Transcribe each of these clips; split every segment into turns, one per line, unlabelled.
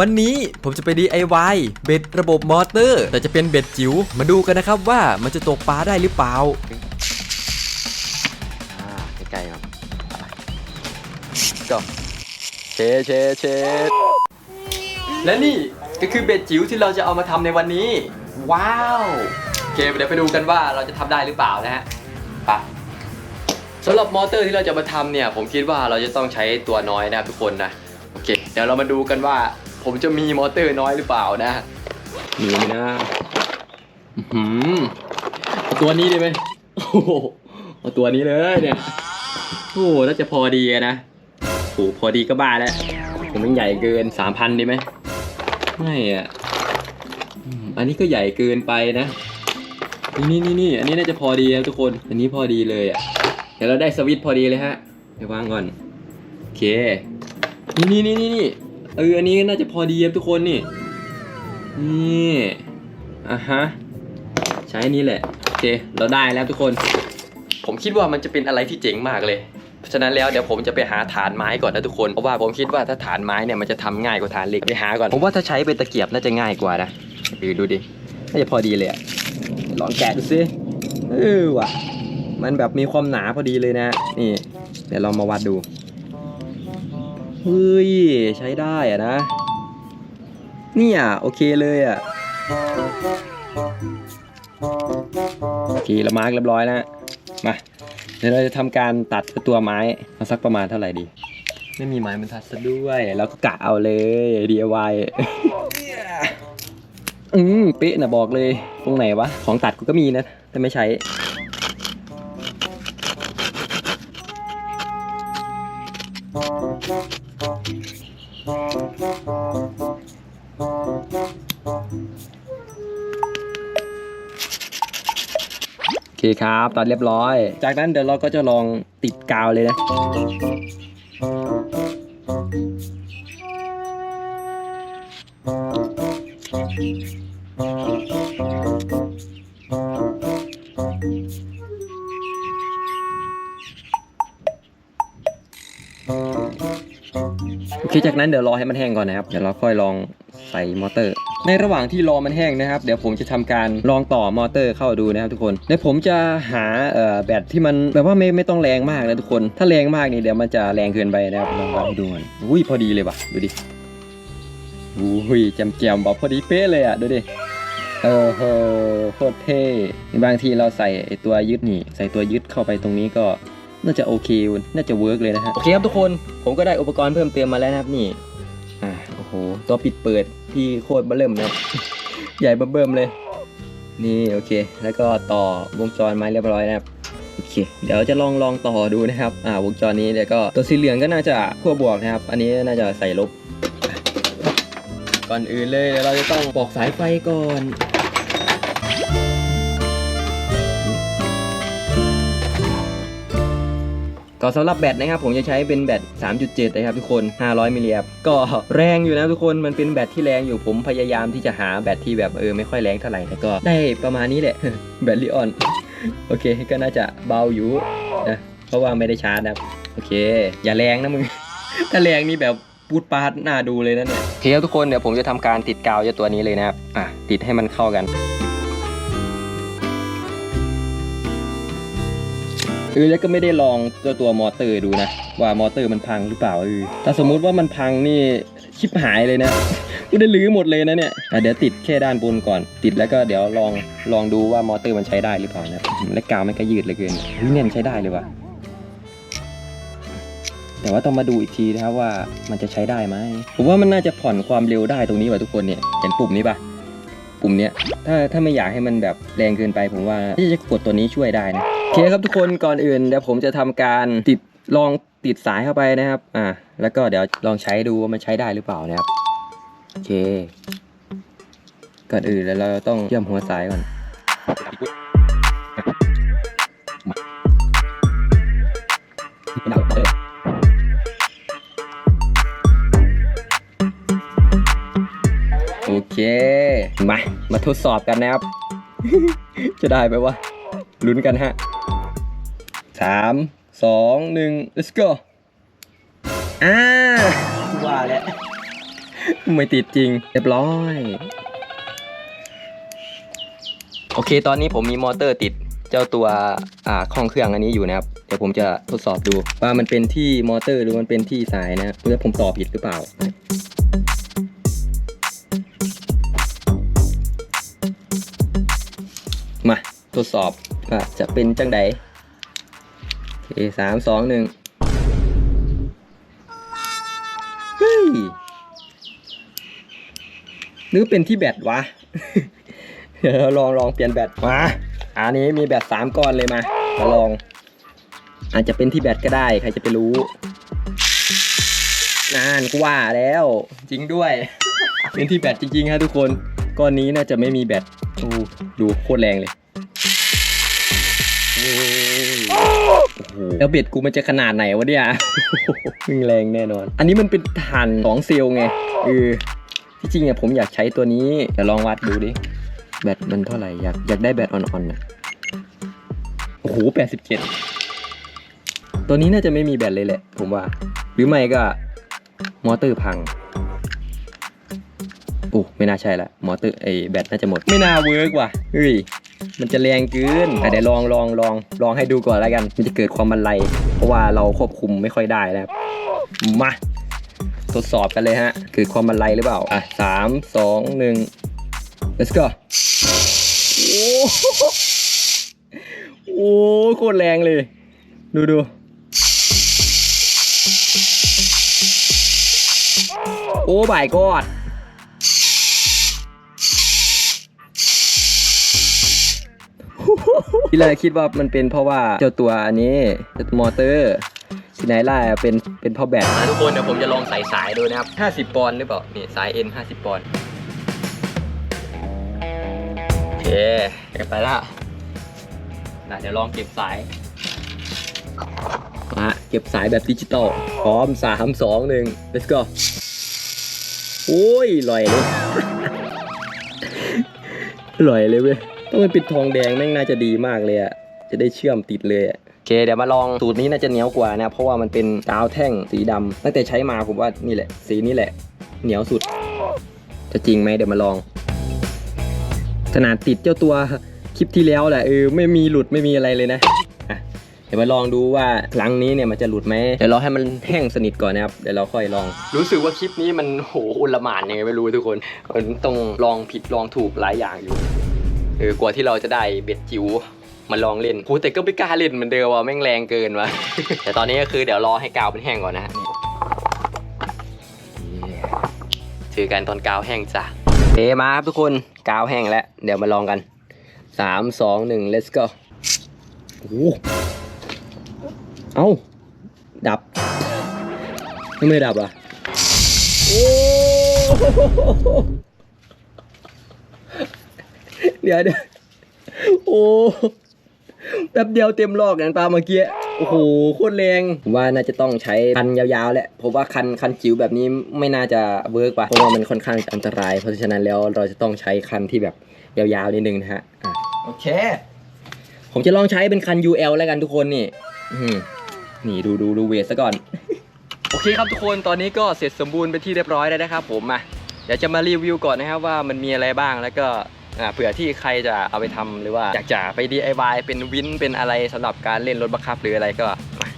วันนี้ผมจะไป DIY เบ็ดระบบมอเตอร์ แต่จะเป็นเบ็ดจิ๋วมาดูกันนะครับว่ามันจะตกปลาได้หรือเปล่า
อ่าใกล้ๆครับก็เชเชเช
และนี่ก็คือเบ็ดจิ๋วที่เราจะเอามาทำในวันนี้ ว้าวโอเคเดี๋ยวไปดูกันว่าเราจะทำได้หรือเปล่านะฮะไปสำหรับมอเตอร์ที่เราจะมาทำเนี่ย ผมคิดว่าเราจะต้องใช้ตัวน้อยนะครับทุกคนนะโอเค เดี๋ยวเรามาดูกันว่า ผมจะมีมอเตอร์น้อยหรือเปล่านะ มีไหมนะอื้อหือเอาตัวนี้ดีไหมโอ้โหเอาตัวนี้เลยเนี่ย โอ้โหน่าจะพอดีอะนะโอ้โหพอดีก็บ้าแล้วผมมันใหญ่เกินสามพันดีไหม ไม่อะอืมอันนี้ก็ใหญ่เกินไปนะ นี่นี่นี่อันนี้น่าจะพอดีนะทุกคน อันนี้พอดีเลยอะ เดี๋ยวเราได้สวิตช์พอดีเลยฮะเดี๋ยววางก่อน โอเค นี่นี่นี่นี่นี่ เอออันนี้น่าจะพอดีครับทุกคนนี่ นี่อะฮะใช้นี้แหละโอเคเราได้แล้วทุกคน ผมคิดว่ามันจะเป็นอะไรที่เจ๋งมากเลยเพราะฉะนั้นแล้วเดี๋ยวผมจะไปหาฐานไม้ก่อนนะทุกคนเพราะว่าผมคิดว่าถ้าฐานไม้เนี่ยมันจะทำง่ายกว่าฐานเหล็กไปหาก่อนผมว่าถ้าใช้เป็นตะเกียบน่าจะง่ายกว่านะดูดูดิน่าจะพอดีเลยอะลองแกะดูสิเออว่ะ มันแบบมีความหนาพอดีเลยนะ นี่ เดี๋ยวเรามาวัดดู เฮ้ย ใช้ได้อะนะ เนี่ยโอเคเลยอะโอเคเรามาร์กเรียบร้อยแล้วมาเดี๋ยวเราจะทำการตัดตัวไม้เอาสักประมาณเท่าไหร่ดี ไม่มีไม้บรรทัดซะด้วยเราก็กะเอาเลย DIY อืมเป๊ะนะบอกเลยตรงไหนวะ ของตัดกูก็มีนะ แต่ไม่ใช้ เคครับตัดเรียบร้อย จากนั้นเดี๋ยวเราก็จะลองติดกาวเลยนะโอเคจากนั้นเดี๋ยวรอให้มันแห้งก่อนนะครับ เดี๋ยวเราค่อยลองใส่มอเตอร์ ในระหว่างที่รอมันแห้งนะครับ เดี๋ยวผมจะทำการลองต่อมอเตอร์เข้าดูนะครับทุกคนเดี๋ยวผมจะหาแบตที่มันแบบว่าไม่ไม่ต้องแรงมากนะทุกคน ถ้าแรงมากนี่เดี๋ยวมันจะแรงเกินไปนะครับลองวัดให้ดูก่อนอุ้ยพอดีเลยว่ะดูดิอุ้ยแจมแจมบอกพอดีเป๊ะเลยอะดูดิเออโหโคตรเท่บางทีเราใส่ตัวยึดนี่ ใส่ตัวยึดเข้าไปตรงนี้ก็น่าจะโอเค น่าจะเวิร์กเลยนะฮะ โอเคครับทุกคน ผมก็ได้อุปกรณ์เพิ่มเติมมาแล้วนะครับนี่ อ่า โอ้โห ตัวปิดเปิด ที่โคตรเบิ่มนะใหญ่เบิ่มเลย นี่โอเค แล้วก็ต่อวงจรไม้เรียบร้อยนะครับโอเค เดี๋ยวจะลองลองต่อดูนะครับอ่าวงจรนี้เดี๋ยวก็ตัวสีเหลืองก็น่าจะขั้วบวกนะครับ อันนี้น่าจะใส่ลบ ก่อนอื่นเลยเดี๋ยวเราจะต้องปอกสายไฟก่อน ก็สำหรับแบตนะครับผมจะใช้เป็นแบต 3.7 นะครับทุกคน 500 มิลลิแอมป์ก็แรงอยู่นะทุกคนมันเป็นแบตที่แรงอยู่ผมพยายามที่จะหาแบตที่แบบเออไม่ค่อยแรงเท่าไหร่แต่ก็ได้ประมาณนี้แหละแบตลิออนโอเคก็น่าจะเบาอยู่นะเพราะว่าไม่ได้ชาร์จนะครับโอเค อย่าแรงนะมึง ถ้าแรงนี่แบบปูดปาดน่าดูเลยนะเนี่ยโอเคครับทุกคนเดี๋ยวผมจะทำการติดกาวเจ้าตัวนี้เลยนะครับอะติดให้มันเข้ากัน เออแล้วก็ไม่ได้ลองตัวตัวมอเตอร์ดูนะ ว่ามอเตอร์มันพังหรือเปล่าเออถ้าสมมุติว่ามันพังนี่ชิบหายเลยนะกูได้ลื้อหมดเลยนะเนี่ยอะเดี๋ยวติดแค่ด้านบนก่อน ติดแล้วก็เดี๋ยวลองลองดูว่ามอเตอร์มันใช้ได้หรือเปล่านะและกาวมันก็ยืดเหลยเกินเฮ้ยเนี่ยมันใช้ได้เลยว่ะแต่ว่าต้องมาดูอีกทีนะครับว่ามันจะใช้ได้ไหมผมว่ามันน่าจะผ่อนความเร็วได้ตรงนี้ว่ะทุกคนเนี่ยเห็นปุ่มนี้ปะปุ่มเนี้ยถ้าถ้าไม่อยากให้มันแบบแรงเกินไปผมว่าที่จะกดตัวนี้ช่วยได้นะ เคครับทุกคนก่อนอื่นเดี๋ยวผมจะทำการติดลองติดสายเข้าไปนะครับ อ่า แล้วก็เดี๋ยวลองใช้ดูว่ามันใช้ได้หรือเปล่านะครับ โอเค ก่อนอื่นแล้วเราต้องเชื่อมหัวสายก่อน โอเค มา มาทดสอบกันนะครับ จะได้ไหมวะลุ้นกันฮะ สามสองหนึ่ง let's go อ่าว่าแล้วไม่ติดจริง เรียบร้อย โอเค ตอนนี้ผมมีมอเตอร์ติดเจ้าตัวอ่าข้องเครื่องอันนี้อยู่นะครับ เดี๋ยวผมจะทดสอบดูว่ามันเป็นที่มอเตอร์หรือมันเป็นที่สายนะเพื่อผมต่อผิดหรือเปล่ามาทดสอบว่าจะเป็นจังไดโอเคสามสองหนึ่งเฮ้ยนึกเป็นที่แบตวะ เดี๋ยวเราลองลองเปลี่ยนแบตมาอันนี้มีแบตสามก้อนเลยมามาลอง อาจจะเป็นที่แบตก็ได้ใครจะไปรู้นานกว่าแล้ว จริงด้วย เป็นที่แบตจริงๆฮะทุกคนก้อนนี้น่าจะไม่มีแบตดูดูโคตรแรงเลย แล้วเบ็ดกูมันจะขนาดไหนวะเนี่ยมึงแรงแน่นอน อันนี้มันเป็นฐานสองเซลล์ไงเออที่จริงอะผมอยากใช้ตัวนี้เดี๋ยวลองวัดดูดิ แบตมันเท่าไหร่ อยากอยากได้แบตอ่อนๆนะโอ้โหแปดสิบเจ็ดตัวนี้น่าจะไม่มีแบตเลยแหละ ผมว่า หรือไม่ก็มอเตอร์พังโอ้ไม่น่าใช่ละมอเตอร์ไอแบตน่าจะหมด ไม่น่าเวิร์กว่ะเฮ้ย มันจะแรงเกินอะเดี๋ยวลองลองลองลองให้ดูก่อนแล้วกัน มันจะเกิดความบันไลเพราะว่าเราควบคุมไม่ค่อยได้นะครับ มาทดสอบกันเลยฮะ เกิดความบันไลหรือเปล่า อะสามสองหนึ่ง let's go โอ้โหโอ้โคตรแรงเลย ดูดูโอ้บ่ายกอด ที่แรกคิดว่ามันเป็นเพราะว่าเจ้าตัวอันนี้เจ้ามอเตอร์ที่ไหนล่ะเป็นเป็นเพราะแบตทุกคนเดี๋ยวผมจะลองใส่สายดูนะครับ50ปอนด์หรือเปล่านี่สาย N 50ปอนด์โอเคเก็บไปละนะเดี๋ยวลองเก็บสายมาเก็บสายแบบดิจิตอลพร้อม3 2 1 let's go โอ้ยลอยเลยลอยเลยเว้ย ต้องมันเป็นทองแดงแม่งน่าจะดีมากเลยอะจะได้เชื่อมติดเลยอะโอเคเดี๋ยวมาลองสูตรนี้น่าจะเหนียวกว่านะเพราะว่ามันเป็นกาวแท่งสีดำตั้งแต่ใช้มาผมว่านี่แหละ สีนี้แหละ เหนียวสุด จะจริงไหมเดี๋ยวมาลองขนาดติดเจ้าตัวคลิปที่แล้วแหละเออไม่มีหลุดไม่มีอะไรเลยนะอะเดี๋ยวมาลองดูว่าครั้งนี้เนี่ยมันจะหลุดไหมเดี๋ยวรอให้มันแห้งสนิทก่อนนะครับเดี๋ยวเราค่อยลอง รู้สึกว่าคลิปนี้มันโหอุลหมานยังไงไม่รู้ทุกคนมันต้องลองผิดลองถูกหลายอย่างอยู่ เออกว่าที่เราจะได้เบ็ดจิ๋วมาลองเล่นโหแต่ก็ไม่กล้าเล่นเหมือนเดิมว่ะแม่งแรงเกินว่ะ แต่ตอนนี้ก็คือเดี๋ยวรอให้กาวมันแห้งก่อนนะฮะถือกันตอนกาวแห้งจ้ะเทมาครับทุกคนกาวแห้งแล้ว เดี๋ยวมาลองกันสามสองหนึ่ง let's go โอ้เอ้าดับทำไมดับอะโอ้ เดี๋ยวเดี๋ยวโอ้แป๊บเดียวเต็มลอกอย่างตามเมื่อกี้โอ้โหโคตรแรงผมว่าน่าจะต้องใช้คันยาวๆแหละเพราะว่าคันคันจิ๋วแบบนี้ไม่น่าจะเวิร์กว่ะเพราะว่ามันค่อนข้างอันตราย เพราะฉะนั้นแล้วเราจะต้องใช้คันที่แบบยาวๆนิดนึงนะฮะอะโอเค ผมจะลองใช้เป็นคัน UL แล้วกันทุกคนนี่อื้อหือนี่ดูดูดูเวทซะก่อน โอเคครับทุกคนตอนนี้ก็เสร็จสมบูรณ์เป็นที่เรียบร้อยแล้วนะครับผมมาเดี๋ยวจะมารีวิวก่อนนะครับว่ามันมีอะไรบ้างแล้วก็อ่า เผื่อที่ใครจะเอาไปทำหรือว่าอยากจะไป DIY เป็นวินเป็นอะไรสำหรับการเล่นรถบังคับหรืออะไรก็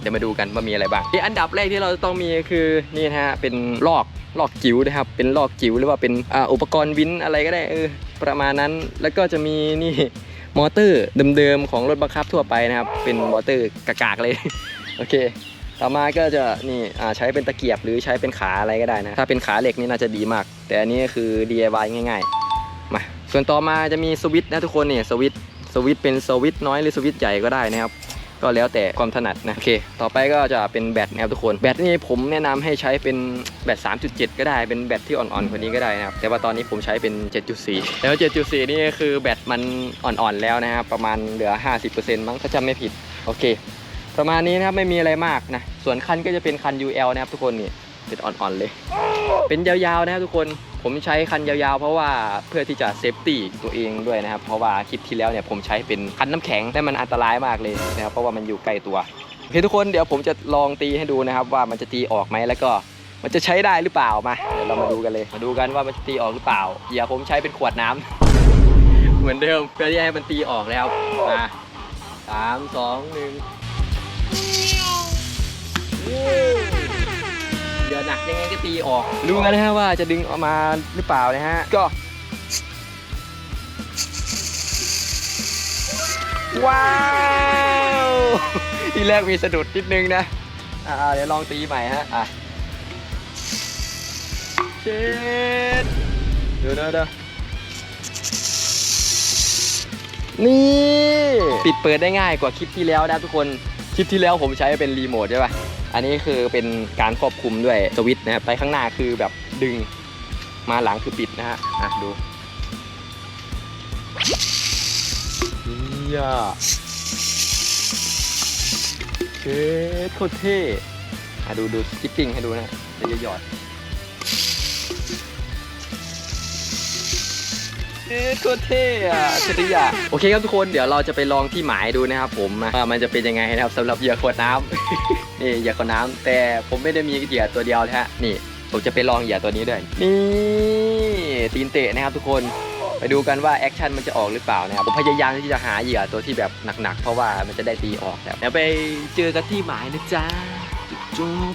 เดี๋ยวมาดูกันว่ามีอะไรบ้างที่อันดับแรกที่เราจะต้องมีคือนี่นะฮะเป็นลอกลอกจิ๋วนะครับเป็นลอกจิ๋วหรือว่าเป็นอ,อุปกรณ์วินอะไรก็ได้เออประมาณนั้นแล้วก็จะมีนี่มอเตอร์เดิมๆของรถบังคับทั่วไปนะครับ เป็นมอเตอร์กากๆเลยโอเค ต่อมาก็จะนี่ใช้เป็นตะเกียบหรือใช้เป็นขาอะไรก็ได้นะถ้าเป็นขาเหล็กนี่น่าจะดีมาก แต่อันนี้คือ DIY ง่ายๆ ส่วนต่อมาจะมีสวิตนะทุกคนเนี่ยสวิตสวิตเป็นสวิตน้อยหรือสวิตใหญ่ก็ได้นะครับก็แล้วแต่ความถนัดนะโอเค ต่อไปก็จะเป็นแบตนะครับทุกคน แบตนี่ผมแนะนำให้ใช้เป็นแบต 3.7 ก็ได้ เป็นแบตที่อ่อนๆกว่านี้ก็ได้นะครับ แต่ว่าตอนนี้ผมใช้เป็น 7.4 แล้ว 7.4 นี่คือแบตมันอ่อนๆแล้วนะครับ ประมาณเหลือ 50%มั้งถ้าจำไม่ผิด โอเค ประมาณนี้นะครับไม่มีอะไรมากนะ ส่วนคันก็จะเป็นคัน UL นะครับทุกคนนี่เป็นอ่อนๆเลย เป็นยาวๆนะครับทุกคน ผมใช้คันยาวๆ เพราะว่าเพื่อที่จะเซฟตี้ตัวเองด้วยนะครับ เพราะว่าคลิปที่แล้วเนี่ยผมใช้เป็นคันน้ำแข็งแต่มันอันตรายมากเลยนะครับเพราะว่ามันอยู่ใกล้ตัวโอเคทุกคนเดี๋ยวผมจะลองตีให้ดูนะครับว่ามันจะตีออกไหมแล้วก็มันจะใช้ได้หรือเปล่ามาเดี๋ยวเรามาดูกันเลยมาดูกันว่ามันจะตีออกหรือเปล่าเหยื่อผมใช้เป็นขวดน้ำเหมือนเดิมเพื่อที่ให้มันตีออกแล้วมาสามสองหนึ่ง ยังไงก็ตีออกรู้กันนะฮะว่าจะดึงออกมาหรือเปล่านะฮะ ก็ ว้าวทีแรกมีสะดุดนิดนึงนะ อ่าเดี๋ยวลองตีใหม่ฮะ อะเช็ดเดี๋ยวเดี๋ยวเดี๋ยวนี่ ปิดเปิดได้ง่ายกว่าคลิปที่แล้วนะทุกคน คลิปที่แล้วผมใช้เป็นรีโมทใช่ป่ะ อันนี้คือเป็นการควบคุมด้วยสวิตช์นะครับไปข้างหน้าคือแบบดึงมาหลังคือปิดนะฮะ อะดูเฮียเช็ดโคตรเท่อะดูดูสกิปปิ้งให้ดูนะเดี๋ยวจะหยอด เช็ดโคตรเท่อะเชริยะโอเคครับทุกคนเดี๋ยวเราจะไปลองที่หมายดูนะครับผมว่ามันจะเป็นยังไงนะครับสำหรับเหยื่อขวดน้ำ นี่เหยื่อขวดน้ำแต่ผมไม่ได้มีเหยื่อตัวเดียวนะฮะนี่ผมจะไปลองเหยื่อตัวนี้ด้วยนี่ตีนเตะนะครับทุกคนไปดูกันว่าแอคชั่นมันจะออกหรือเปล่านะครับผมพยายามที่จะหาเหยื่อตัวที่แบบหนักๆ เพราะว่ามันจะได้ตีออกแล้วเดี๋ยวไปเจอกันที่หมายนะจ๊ะจุ๊บ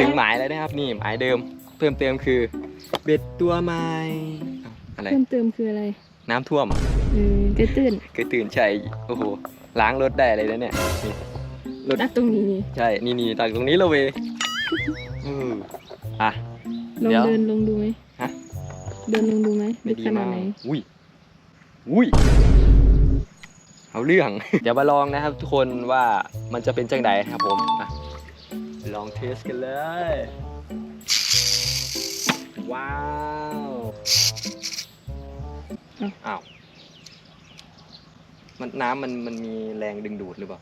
ถึงหมายแล้วนะครับนี่หมายเดิม เพิ่มเติมคือเบ็ดตัวใหม่ อ้าอะไร
เพิ่มเติมคืออะไร
น้ำท่วม
เออกระตื้น
เคยตื่นใช่โอ้โหล้างรถได้เลยนะเนี่ยนี่รถ
ตัดตรงนี้
ใช่นี่นี่ตักตรงนี้เลยเว้ยอืมอะ
ลอง
เดี๋ยว
เดินลงดูไหม
ฮะ
เดินลงดูไหม
ไม่
ลึก
ดี
ขนา
มา
ด
ก
ไหน
อุ้ย อุ้ย เอาเรื่อง เดี๋ยวมาลองนะครับทุกคนว่ามันจะเป็นจังไดครับผมอะลองเทสกันเลย ว้าว อ้าว มันน้ำมันมันมีแรงดึงดูดหรือเปล่า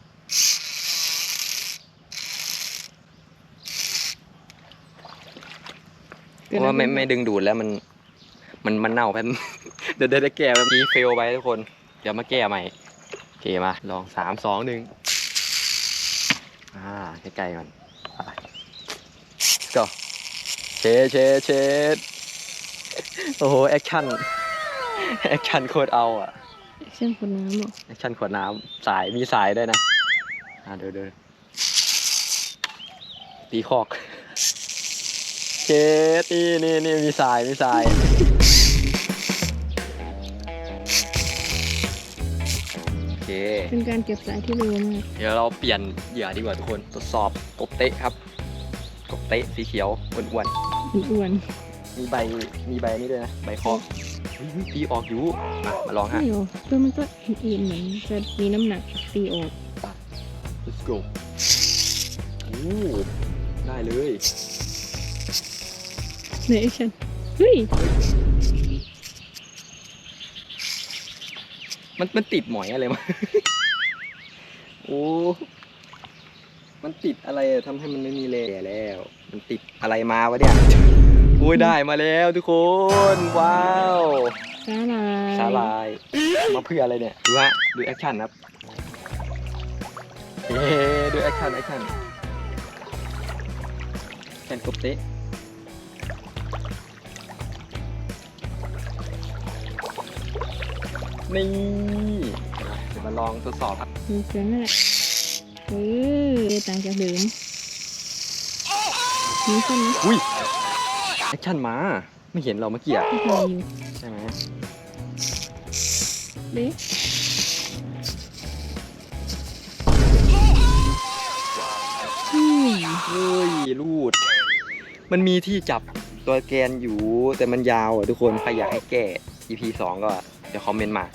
เพ
เกิด
ราะ
อะไร
ว่าไม่
ขึ้น
ไม่ดึงดูดแล้วมัน มันมันเน่าแป๊บ เดี๋ยวเดี๋ยวจะแก้แบบนี้เฟลไปทุกคน เดี๋ยวมาแก้ใหม่ โอเคมา ลองสามสองหนึ่งอ่าใกล้ๆมันไปก็เชดเชดเชดโอ้โห แอคชั่น แอคชั่นโคตรเอาอะ
เชื่อมคนน้ำเหรอ
แอคชั่นขวดน้ำสายมีสายด้วยนะ อ่าเดี๋ยวเดี๋ยวตีคอกเชดนี่นี่นี่มีสายมีสายโอเค
เป็นการเก็บสายที่เร็วมาก
เดี๋ยวเราเปลี่ยนเหยื่อดีกว่าทุกคน ทดสอบกบเตะครับกบเตะสีเขียวอ้วน
อ้วน
ๆ มีใบมีใบนี้ด้วยนะใบเคอเฮ้ยตีออกอยู่มามาลอง
ๆ
ฮะ
ไม่หรอเพื่อมันก็เอ็นๆเหมือนจะมีน้ำหนักตีออก
let's go โอ้ได้เลย
ในแอคชั่นเฮ้ย
มันมันติดหมอยอะไรมา โอ้ มันติดอะไรอะทำให้มันไม่มีแรงแล้ว มันติดอะไรมาวะเนี่ยโอ้ยได้มาแล้วทุกคน ว้าว
สาลาย
สาลายมาเพื่ออะไรเนี่ยดูฮะดูแอคชั่นครับเฮ้ดูแอคชั่นแอคชั่นแข่นกบเตะนี่เดี๋ยวมาลองทดสอบครับ
มีเสียงนั่นแหละเออต่างจากเดิม มีคนนะ
อุ้ยแอคชั่นมาไม่เห็นเราเมื่อกี้อะ
ที่ทำอยู่
ใช่ไหม
เด้อืม
เฮ้ยรูด มันมีที่จับตัวแกนอยู่ แต่มันยาวอะทุกคนใครอยากให้แก้ EP 2ก็เดี๋ยวคอมเมนต์มา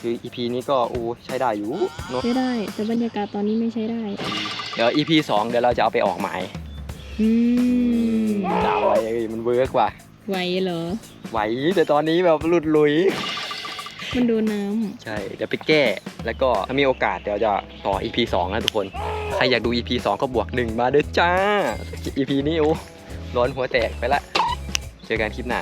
คือ EP นี้ก็โอ้ใช้ได้อยู่เนอะ
ใช้ได้ แต่บรรยากาศตอนนี้ไม่ใช้ได้
เดี๋ยว EP 2เดี๋ยวเราจะเอาไปออกหมาย
อืม
จะเอาไว้เอ้ยมันเวิร์กว่ะ
ไหวเหรอ
ไหวแต่ตอนนี้แบบหลุดหลุย
มันโดนน้
ใช่ เดี๋ยวไปแก้ แล้วก็ถ้ามีโอกาสเดี๋ยวจะต่อ EP 2นะทุกคน ใครอยากดู EP 2 ก็บวกหนึ่งมาเด้อจ้า EP นี้โอ้ร้อนหัวแตกไปละ เจอกันคลิปหน้า